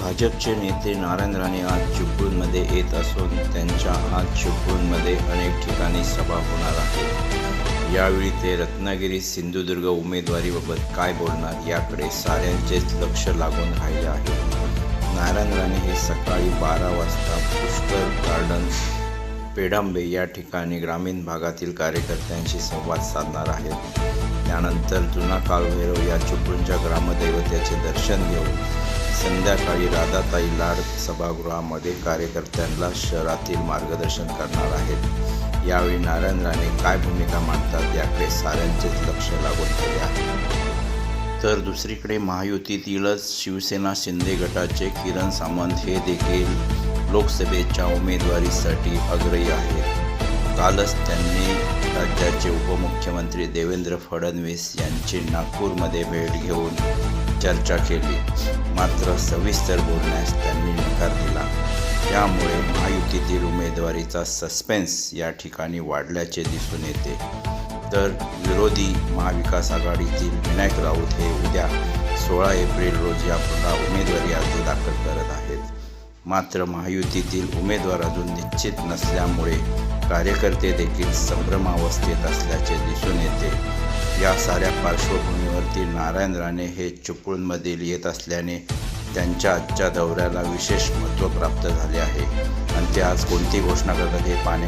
भाजपचे नेते नारायण राणे आज चिपळूणमध्ये येत असून त्यांच्या आज चिपळूणमध्ये अनेक ठिकाणी सभा होणार आहे. यावेळी ते रत्नागिरी सिंधुदुर्ग उमेदवारीबाबत काय बोलणार याकडे साऱ्यांचेच लक्ष लागून राहिले आहे. नारायण राणे हे सकाळी बारा वाजता पुष्कर गार्डन पेडांबे या ठिकाणी ग्रामीण भागातील कार्यकर्त्यांशी संवाद साधणार आहेत. त्यानंतर जुना कालभैरव या चिपळूणच्या ग्रामदैवत्याचे दर्शन घेऊन संध्याकाळी राधाताई लाड सभागृहामध्ये कार्यकर्त्यांना शहरातील मार्गदर्शन करणार आहेत. यावेळी नारायण राणे काय भूमिका मांडतात याकडे साऱ्यांचेच लक्ष लागून गेले आहे. तर दुसरीकडे महायुतीतीलच शिवसेना शिंदे गटाचे किरण सामंत हे देखील लोकसभेच्या उमेदवारीसाठी आग्रही आहेत. कालच त्यांनी राज्याचे उपमुख्यमंत्री देवेंद्र फडणवीस यांची नागपूरमध्ये भेट घेऊन चर्चा केली. मात्र सविस्तर बोलण्यास त्यांनी नकार दिला. त्यामुळे महायुतीतील उमेदवारीचा सस्पेन्स या ठिकाणी वाढल्याचे दिसून येते. तर विरोधी महाविकास आघाडीतील विनायक राऊत हे उद्या सोळा एप्रिल रोजी आपला उमेदवारी अर्ज दाखल करत आहेत. मात्र महायुतीतील उमेदवार अजून निश्चित नसल्यामुळे कार्यकर्ते देखील संभ्रमावस्थेत असल्याचे दिसून येते. या साऱ्या पार्श्वभूमीवरती नारायण राणे हे चिपळूणमधील येत असल्याने त्यांच्या आजच्या दौऱ्याला विशेष महत्त्व प्राप्त झाले आहे. आणि ते आज कोणती घोषणा करतात हे पाहणे